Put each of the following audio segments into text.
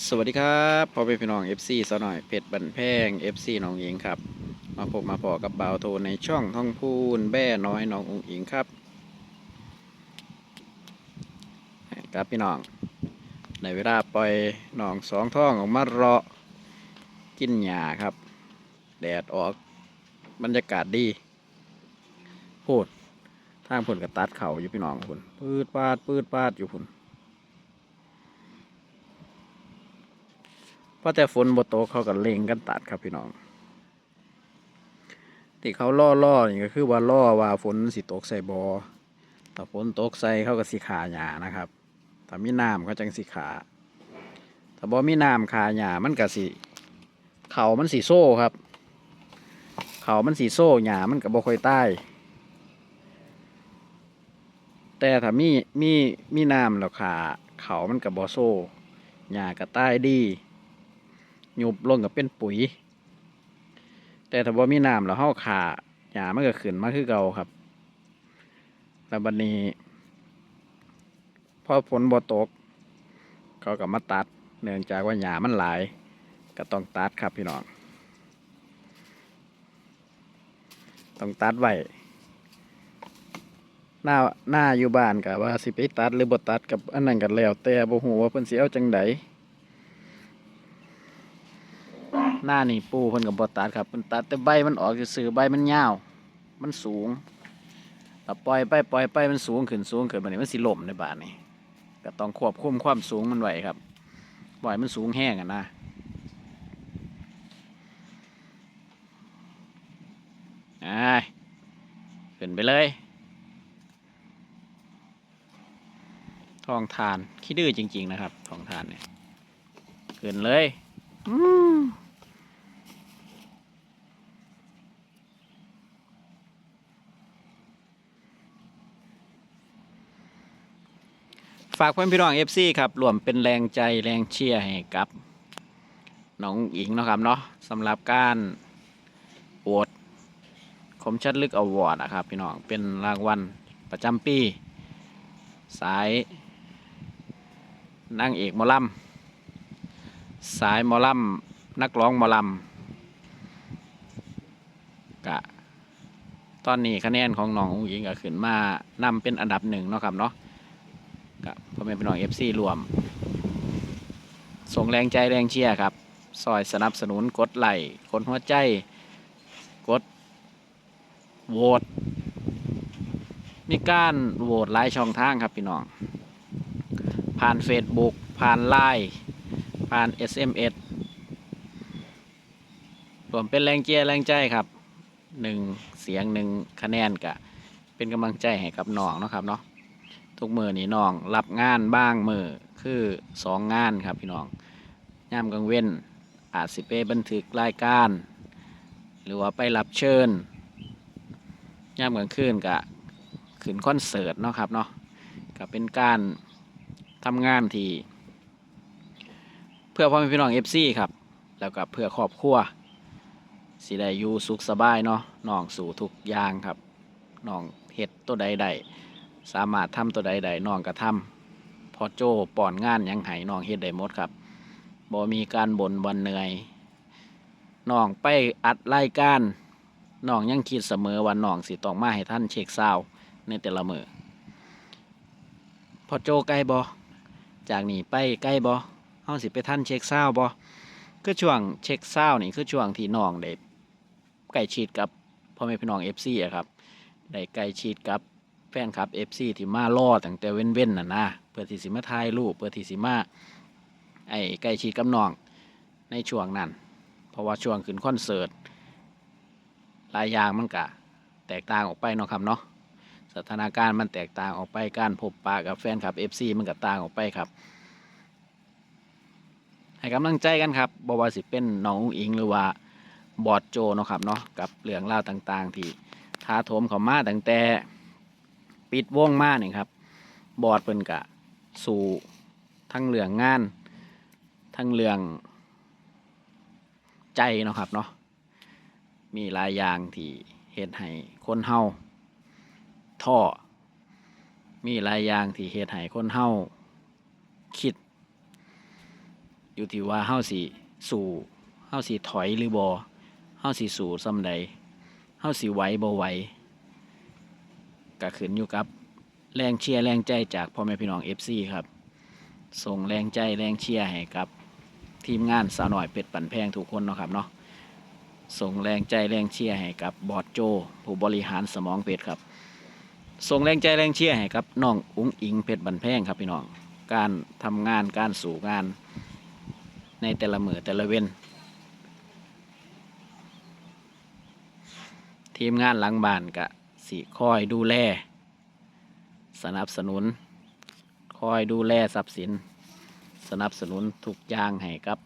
สวัสดีครับพ่อเป็นพี่น้อง FC สาวหน่อยเพชรบันแพง FC น้องหญิงครับ มาพบมาพอกับบ่าวโทในช่องท่องพูนแบ่น้อยน้ององหญิงครับครับพี่น้อง ในเวลาปล่อยน้องสองท้องออกมาเลาะกินหญ้าครับ แดดออกบรรยากาศดีพูดทางผลกระตัดเขาอยู่พี่น้องคุณปืดปาดปืดปาดอยู่คุณ เพราะแต่ฝนบ่ตกเขาก็เล็งกันตัดครับพี่น้องที่เขาล่อล่อนี่ก็คือว่าล่อว่าฝนสิตกใส่บอถ้าฝนตกใส่เขาก็สิขาหญ้านะครับถ้ามีน้ำเขาจังสิขาถ้าบ่มีน้ำขาหญ้ามันก็สิเขามันสีโซ่ครับ เขามันสีโซ่หญ้ามันก็บ่ค่อยใต้แต่ถ้ามีมีมีน้ำแล้วขาเขามันก็บ่โซ่หญ้าก็ใต้ดี หยุบลงกับเป็นปุ๋ย แต่ถ้าบ่มีน้ำแล้วเฮาขาหญ้ามันก็ขึ้นมาคือเก่าครับ แล้วบัดนี้ พอฝนบ่ตก เขาก็มาตัด เนื่องจากว่าหญ้ามันหลาย ก็ต้องตัดครับพี่น้อง ต้องตัดไว้หน้าหน้าอยู่บ้านก็ว่าสิไปตัดหรือบ่ตัดกับอันนั้นก็แล้ว แต่บ่ฮู้ว่าเพิ่นสิเอาจังได หน้านี่ปูเพิ่นกับบตัดครับเพิ่นตัดแต่ใบมันออกซื่อใบมันยาว มันสูงแต่ปล่อยไปปล่อยไปมันสูงขึ้นสูงขึ้นบัดนี้มันสิล่มในบาดนี้ก็ต้องควบคุมความสูงมันไว้ครับปล่อยมันสูงแห้งอะนะอ้าขึ้นไปเลย ทองทาน ขี้ดื้อจริง ๆ นะครับ ทองทานเนี่ยขึ้นเลย อืม ฝากเพื่อนพี่น้องเอฟซีครับรวมเป็นแรงใจแรงเชียร์ให้กับน้องอิงนะครับเนาะสำหรับการโหวตคมชัดลึกอวอร์ดนะครับ พี่น้องเป็นรางวัลประจำปี สายนางเอกมอลำสายมอลำนักร้องมอลำกะตอนนี้คะแนนของน้องอุ๋งอิงก็ขึ้นมานำเป็นอันดับหนึ่งเนาะครับเนาะ กับพ่อแม่พี่น้องเอฟซีรวม ส่งแรงใจแรงเชียร์ครับซอยสนับสนุนกดไลค์กดหัวใจ กดโหวตมีการโหวตหลายช่องทางครับพี่น้อง ผ่าน Facebook ผ่านไลน์ผ่าน SMS รวมเป็นแรงเชียร์แรงใจครับหนึ่งเสียงหนึ่งคะแนนกะเป็นกำลังใจให้กับน้องเนาะครับเนาะ ทุกมือนี่น้องรับงานบ้างมือคือสองงานครับพี่น้องย่ามกลางเว้นอาจสิไปบันทึกรายการ หรือว่าไปรับเชิญย่ามกลางคืนกะขึ้นคอนเสิร์ตเนาะครับเนาะก็เป็นการทำงานที่เพื่อพ่อแม่พี่น้องเอฟซีครับ แล้วก็เพื่อครอบครัวสิได้อยู่สุขสบายเนาะน้องสู่ทุกอย่างครับน้องเฮ็ดตัวใดใด สามารถทำตัวใดใดน้องก็ทำพอโจป้อนงานยังไห้น้องเฮ็ดได้หมดครับบ่มีการบ่นวันเหนื่อยน้องไปอัดรายการน้องยังคิดเสมอว่าน้องสิต้องมาให้ท่านเช็คซาวในแต่ละมือพอโจใกล้บ่จากนี้ไปใกล้บ่เฮาสิไปท่านเช็คซาวบ่คือช่วงเช็คซาวนี่คือช่วงที่น้องได้ใกล้ชิดกับพ่อแม่พี่น้อง FC อะครับได้ใกล้ชิดกับ แฟนคลับ FC ที่มาล่อตั้งแต่เว้นเว้นๆน่ะนะเพื่อที่สิมาถ่ายรูปเพื่อที่สิมาไอ้ใกล้ชิดกับน้องในช่วงนั้น เพราะว่าช่วงขึ้นคอนเสิร์ตหลายอย่างมันกะแตกต่างออกไปเนาะครับเนาะสถานการณ์มันแตกต่างออกไปการพบปะกับแฟนคลับ FC มันก็ต่างออกไปครับ ให้กำลังใจกันครับบว่าสิเป็นน้องอุ๋งอิงหรือว่าบอดโจเนาะครับเนาะกับเรื่องราวต่างๆ ที่ท้าโถมเขามาตั้งแต่ ปิดวงมาเนี่ยครับ บอดเพิ่นกะสู่ทั้งเรื่องงาน ทั้งเรื่องใจเนาะครับเนาะมีหลายอย่างที่เฮ็ดให้คนเฮาท่อ มีหลายอย่างที่เฮ็ดให้คนเฮาคิด อยู่ที่ว่าเฮาสิสู่เฮาสิถอยหรือบ่เฮาสิสู่ซำใดเฮาสิไหวบ่ไหว ก็ขึ้นอยู่กับแรงเชียร์แรงใจจากพ่อแม่พี่น้อง FC ครับ ส่งแรงใจแรงเชียร์ให้กับทีมงานสาวหน่อยเป็ดปั่นแพงทุกคนเนาะครับเนาะส่งแรงใจแรงเชียร์ให้กับบอสโจ ผู้บริหารสมองเป็ดครับ ส่งแรงใจแรงเชียร์ให้กับน้องอุ้งอิงเพชรบันแพงครับพี่น้อง การทำงานการสู่งาน ในแต่ละมือแต่ละเว้นทีมงานหลังบ้านกะ สิคอยดูแล สนับสนุน คอยดูแลทรัพย์สิน สนับสนุนทุกอย่างให้กับ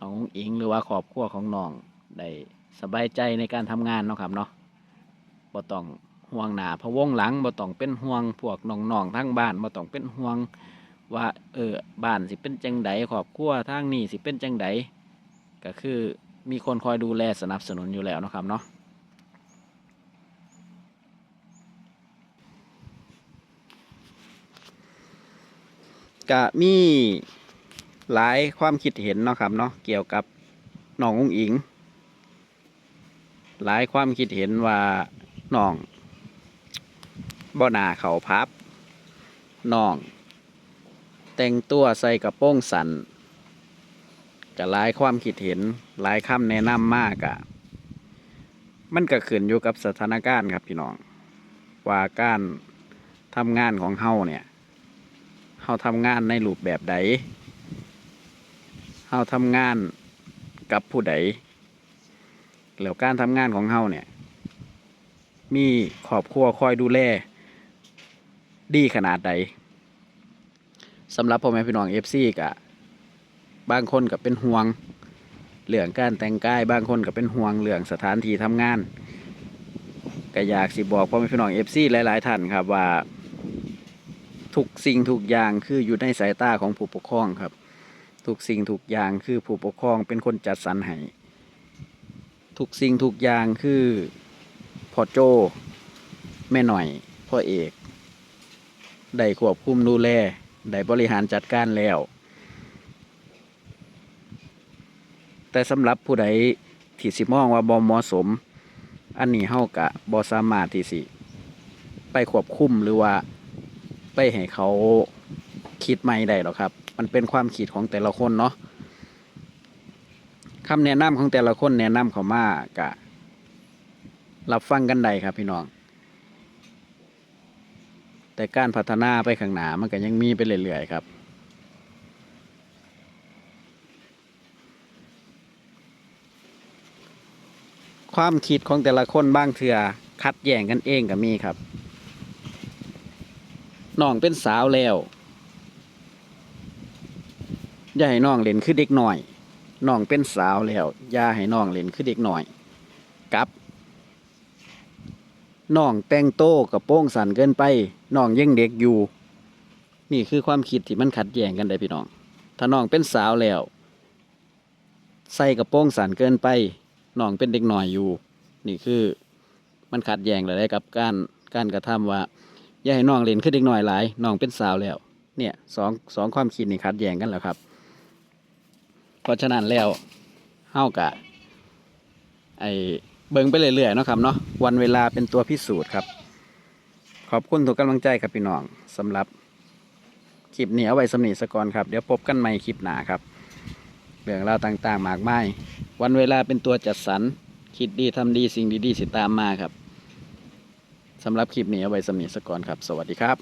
น้องเอิงหรือว่าครอบครัวของน้องได้สบายใจในการทำงานเนาะครับเนาะบ่ต้องห่วงหนาพะวงหลังบ่ต้องเป็นห่วงพวกน้องๆทั้งบ้านบ่ต้องเป็นห่วงว่าเออบ้านสิเป็นจังไดครอบครัวทางนี้สิเป็นจังไดก็คือมีคนคอยดูแลสนับสนุนอยู่แล้วนะครับเนาะ ก็มีหลายความคิดเห็นเนาะครับเนาะเกี่ยวกับน้องอุ้งอิง หลายความคิดเห็นว่าน้องบ่นาเขาพับน้อง แต่งตัวใส่กระโปรงสันก็หลายความคิดเห็นหลายคำแนะนำมากอะมันก็ขึ้นอยู่กับสถานการณ์ครับพี่น้อง ว่าการทำงานของเฮาเนี่ย เฮาทำงานในรูปแบบใดเฮาทำงานกับผู้ใดแล้วการทำงานของเฮาเนี่ย มีครอบครัวคอยดูแล ดีขนาดใดสำหรับพ่อแม่พี่น้องเอฟซีกะบางคนก็เป็นห่วงเรื่องการแต่งกายบางคนก็เป็นห่วงเรื่องสถานที่ทำงานก็อยากสิบอกพ่อแม่พี่น้องเอฟซีหลาย ๆ ท่านครับว่า ทุกสิ่งทุกอย่างคืออยู่ในสายตาของผู้ปกครองครับ ทุกสิ่งทุกอย่างคือผู้ปกครองเป็นคนจัดสรรให้ทุกสิ่งทุกอย่างคือพ่อโจแม่หน่อย พ่อเอกได้ควบคุมดูแลได้บริหารจัดการแล้ว แต่สำหรับผู้ใดที่สิมองว่าบ่เหมาะสม อันนี้เฮากะบ่สามารถที่สิ ไปควบคุมหรือว่า ไปให้เขาคิดไม่ได้หรอกครับ มันเป็นความคิดของแต่ละคนเนาะคำแนะนำของแต่ละคนแนะนำเขามากะรับฟังกันได้ครับพี่น้อง แต่การพัฒนาไปข้างหน้ามันก็ยังมีไปเรื่อยๆครับความคิดของแต่ละคนบ้างเถื่อคัดแย่งกันเองก็มีครับ น้องเป็นสาวแล้ว อย่าให้น้องเล่นคือเด็กหน่อย น้องเป็นสาวแล้ว อย่าให้น้องเล่นคือเด็กหน่อย กับน้องแต่งโตกับโป้งสันเกินไป น้องยังเด็กอยู่ นี่คือความคิดที่มันขัดแย้งกันได้พี่น้อง ถ้าน้องเป็นสาวแล้ว ใส่กับโป้งสันเกินไป น้องเป็นเด็กหน่อยอยู่ นี่คือมันขัดแย้งเลยกับการการกระทำว่า อย่าให้น้องเล่นขึ้นเด็กน้อยหลายน้องเป็นสาวแล้ว เนี่ยสองสองความคิดนี่ขัดแย้งกันแล้วครับ เพราะฉะนั้นแล้วเฮากะไอเบิ่งไปเรื่อยๆเนาะครับเนาะวันเวลาเป็นตัวพิสูจน์ครับ ขอบคุณทุกกำลังใจครับพี่น้องสำหรับคลิปนี้เอาไว้สำนีสกอนครับ เดี๋ยวพบกันใหม่คลิปหน้าครับเรื่องราวต่างๆ มากมาย วันเวลาเป็นตัวจัดสรรคิดดีทำดีสิ่งดีๆสิตามมาครับ สำหรับคลิปนี้เอาไว้สมีสกอนครับ สวัสดีครับ